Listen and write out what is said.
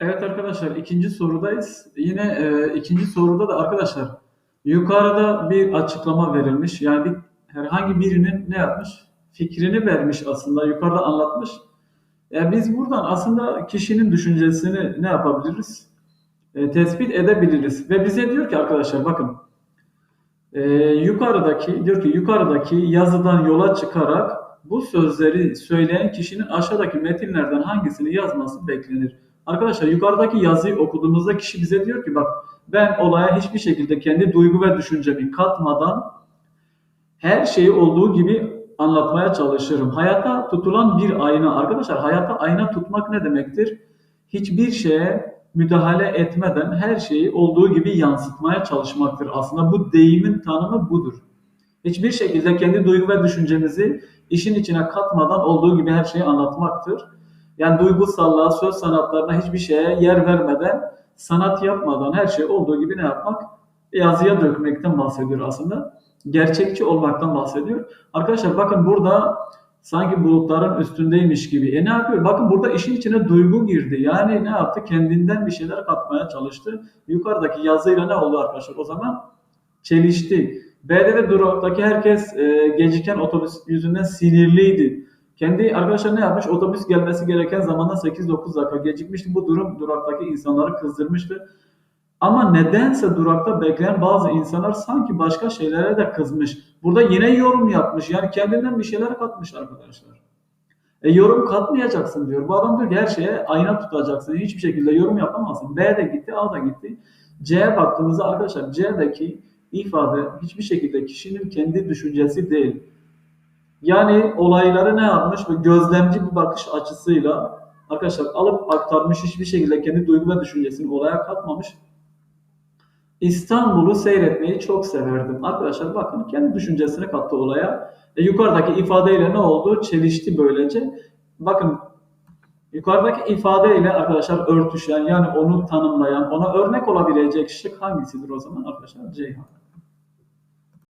Evet arkadaşlar ikinci sorudayız. Yine e, ikinci soruda da arkadaşlar yukarıda bir açıklama verilmiş. Yani bir, herhangi birinin ne yapmış? Fikrini vermiş aslında yukarıda anlatmış. Yani biz buradan aslında kişinin düşüncesini ne yapabiliriz? E, tespit edebiliriz. Ve bize diyor ki arkadaşlar bakın e, yukarıdaki diyor ki yukarıdaki yazıdan yola çıkarak bu sözleri söyleyen kişinin aşağıdaki metinlerden hangisini yazması beklenir? Arkadaşlar yukarıdaki yazıyı okuduğumuzda kişi bize diyor ki bak ben olaya hiçbir şekilde kendi duygu ve düşüncemi katmadan her şeyi olduğu gibi anlatmaya çalışırım. Hayata tutulan bir ayna. Arkadaşlar hayata ayna tutmak ne demektir? Hiçbir şeye müdahale etmeden her şeyi olduğu gibi yansıtmaya çalışmaktır. Aslında bu deyimin tanımı budur. Hiçbir şekilde kendi duygu ve düşüncemizi işin içine katmadan olduğu gibi her şeyi anlatmaktır. Yani duygusallığa, söz sanatlarına hiçbir şeye yer vermeden, sanat yapmadan her şey olduğu gibi ne yapmak? Yazıya dökmekten bahsediyor aslında. Gerçekçi olmaktan bahsediyor. Arkadaşlar bakın burada sanki bulutların üstündeymiş gibi. E ne yapıyor? Bakın burada işin içine duygu girdi. Yani ne yaptı? Kendinden bir şeyler katmaya çalıştı. Yukarıdaki yazıyla ne oldu arkadaşlar? O zaman çelişti. B'de de duraktaki herkes e, geciken otobüs yüzünden sinirliydi. Kendi arkadaşlar ne yapmış? Otobüs gelmesi gereken zamanda 8-9 dakika gecikmişti. Bu durum duraktaki insanları kızdırmıştı. Ama nedense durakta bekleyen bazı insanlar sanki başka şeylere de kızmış. Burada yine yorum yapmış. Yani kendinden bir şeyler katmış arkadaşlar. E yorum katmayacaksın diyor. Bu adam diyor her şeye ayna tutacaksın. Hiçbir şekilde yorum yapamazsın. B de gitti, A da gitti. C'ye baktığımızda arkadaşlar C'deki ifade hiçbir şekilde kişinin kendi düşüncesi değil. Yani olayları ne yapmış ve gözlemci bir bakış açısıyla arkadaşlar alıp aktarmış hiçbir şekilde kendi duygu ve düşüncesini olaya katmamış. İstanbul'u seyretmeyi çok severdim. Arkadaşlar bakın kendi düşüncesini kattı olaya. E, yukarıdaki ifadeyle ne oldu? Çelişti böylece. Bakın yukarıdaki ifadeyle arkadaşlar örtüşen yani onu tanımlayan, ona örnek olabilecek şık hangisidir o zaman arkadaşlar? Ceyhan.